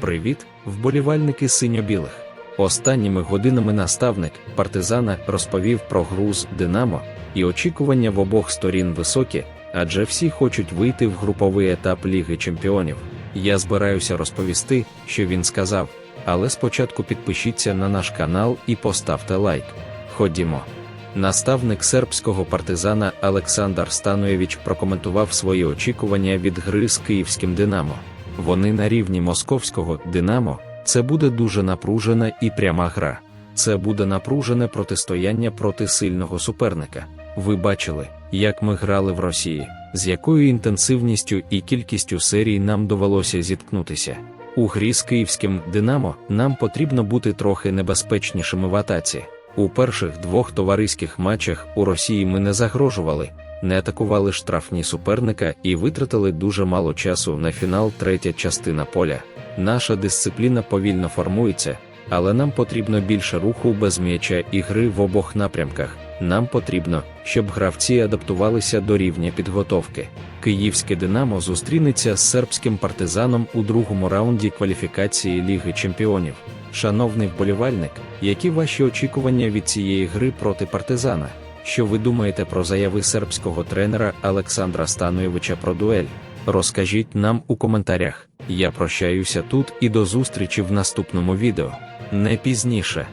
Привіт, вболівальники синьо-білих. Останніми годинами наставник партизана розповів про гру з Динамо, і очікування в обох сторін високі, адже всі хочуть вийти в груповий етап Ліги Чемпіонів. Я збираюся розповісти, що він сказав, але спочатку підпишіться на наш канал і поставте лайк. Ходімо. Наставник сербського партизана Олександр Стануєвич прокоментував свої очікування від гри з київським Динамо. Вони на рівні московського Динамо. Це буде дуже напружена і пряма гра. Це буде напружене протистояння проти сильного суперника. Ви бачили, як ми грали в Росії, з якою інтенсивністю і кількістю серій нам довелося зіткнутися. У грі з київським Динамо нам потрібно бути трохи небезпечнішими в атаці. У перших двох товариських матчах у Росії ми не загрожували, не атакували штрафні суперника і витратили дуже мало часу на фінал третя частина поля. Наша дисципліна повільно формується, але нам потрібно більше руху без м'яча і гри в обох напрямках. Нам потрібно, щоб гравці адаптувалися до рівня підготовки. Київське Динамо зустрінеться з сербським партизаном у другому раунді кваліфікації Ліги Чемпіонів. Шановний вболівальник, які ваші очікування від цієї гри проти партизана? Що ви думаєте про заяви сербського тренера Олександра Стануєвича про дуель? Розкажіть нам у коментарях. Я прощаюся тут і до зустрічі в наступному відео. Не пізніше.